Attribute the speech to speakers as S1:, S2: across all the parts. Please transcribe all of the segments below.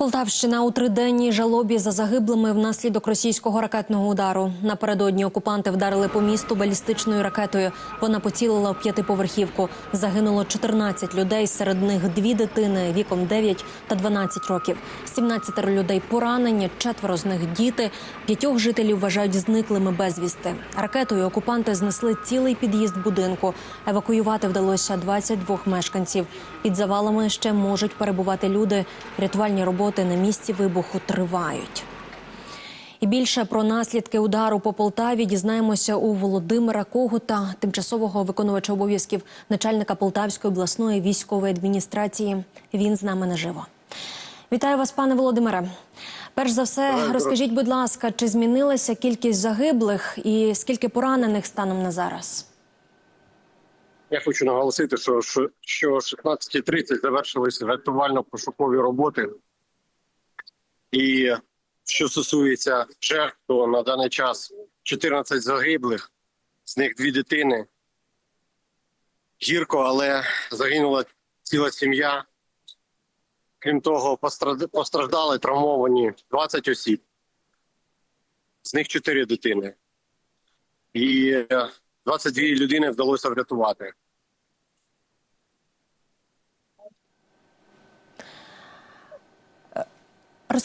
S1: Полтавщина у триденній жалобі за загиблими внаслідок російського ракетного удару. Напередодні окупанти вдарили по місту балістичною ракетою. Вона поцілила п'ятиповерхівку. Загинуло 14 людей. Серед них дві дитини віком 9 та 12 років. 17 людей поранені, четверо з них діти. П'ятьох жителів вважають зниклими безвісти. Ракетою окупанти знесли цілий під'їзд будинку. Евакуювати вдалося 22 мешканців. Під завалами ще можуть перебувати люди. Рятувальні роботи на місці вибуху тривають. І більше про наслідки удару по Полтаві дізнаємося у Володимира Когута, тимчасового виконувача обов'язків начальника Полтавської обласної військової адміністрації. Він з нами наживо. Вітаю вас, пане Володимире. Перш за все, розкажіть, будь ласка, чи змінилася кількість загиблих і скільки поранених станом на зараз?
S2: Я хочу наголосити, що о 16.30 завершилися рятувально-пошукові роботи. І що стосується жертв, то на даний час 14 загиблих, з них дві дитини. Гірко, але загинула ціла сім'я. Крім того, постраждали травмовані 20 осіб. З них 4 дитини. І е, 22 людини вдалося врятувати.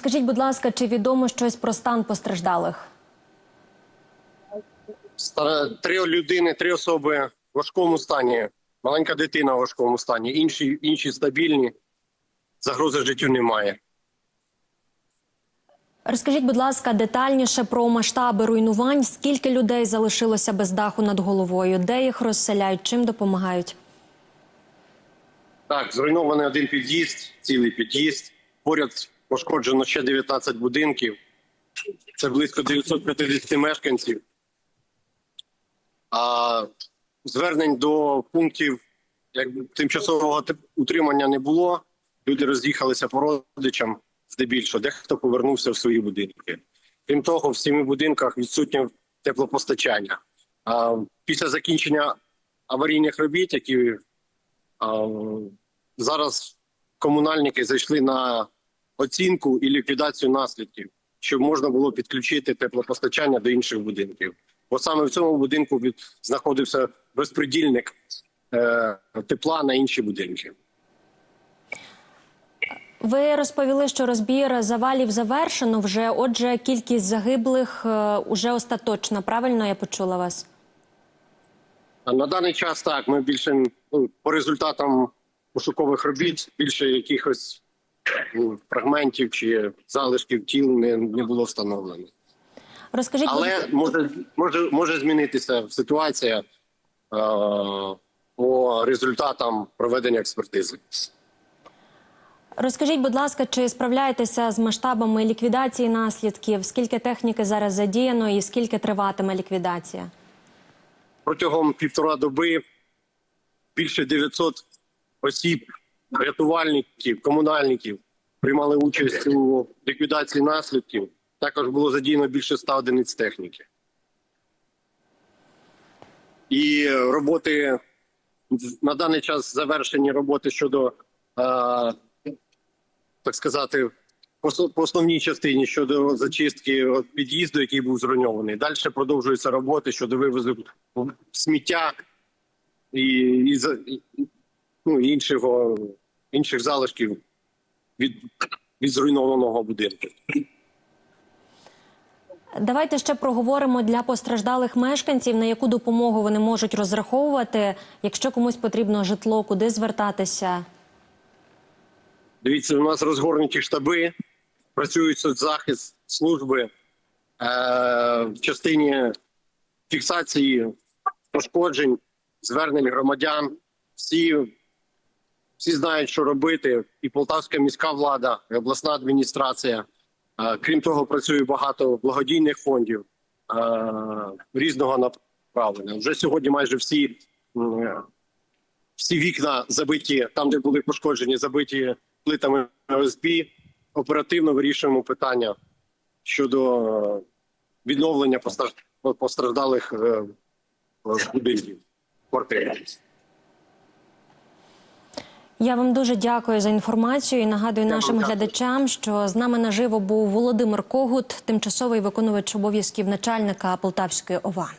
S1: Розкажіть, будь ласка, чи відомо щось про стан постраждалих?
S2: Три людини, три особи в важкому стані. Маленька дитина в важкому стані. Інші, інші стабільні. Загрози життю немає.
S1: Розкажіть, будь ласка, детальніше про масштаби руйнувань. Скільки людей залишилося без даху над головою? Де їх розселяють? Чим допомагають?
S2: Так, зруйнований один під'їзд, цілий під'їзд. Поряд пошкоджено ще 19 будинків. Це близько 950 мешканців. А звернень до пунктів якби, тимчасового утримання не було. Люди роз'їхалися по родичам здебільшого. Дехто повернувся в свої будинки. Крім того, в семи будинках відсутнє теплопостачання. А, після закінчення аварійних робіт, які а, зараз комунальники зайшли на оцінку і ліквідацію наслідків, щоб можна було підключити теплопостачання до інших будинків. Бо саме в цьому будинку знаходився розпредільник е, тепла на інші будинки.
S1: Ви розповіли, що розбір завалів завершено вже. Отже, кількість загиблих е, уже остаточна. Правильно я почула вас?
S2: На даний час так ми більше ну, по результатам пошукових робіт більше якихось фрагментів чи залишків тіл не, не було встановлено.
S1: Розкажіть,
S2: Але може, може, може змінитися ситуація е, по результатам проведення експертизи.
S1: розкажіть, будь ласка, чи справляєтеся з масштабами ліквідації наслідків? Скільки техніки зараз задіяно і скільки триватиме ліквідація?
S2: Протягом півтора доби більше 900 осіб, рятувальників, комунальників приймали участь у ліквідації наслідків. Також було задіяно більше 100 одиниць техніки. І роботи на даний час завершені роботи щодо, так сказати, по основній частині щодо зачистки під'їзду, який був зруйнований. Далі продовжуються роботи щодо вивозу сміття і, і, ну, іншого, інших залишків від, від зруйнованого будинку.
S1: Давайте ще проговоримо для постраждалих мешканців, на яку допомогу вони можуть розраховувати, якщо комусь потрібно житло, куди звертатися.
S2: Дивіться, у нас розгорнуті штаби, працюють соцзахист служби е, в частині фіксації пошкоджень, звернень громадян. Всі, всі знають, що робити. І Полтавська міська влада, і обласна адміністрація. Крім того, працює багато благодійних фондів різного направлення. Вже сьогодні майже всі. всі вікна забиті там, де були пошкоджені, забиті плитами ОСБ. Оперативно вирішуємо питання щодо відновлення постраждалих е, е, будинків квартир.
S1: Я вам дуже дякую за інформацію і нагадую нашим
S2: дякую.
S1: глядачам, що з нами наживо був Володимир Когут, тимчасовий виконувач обов'язків начальника Полтавської ОВА.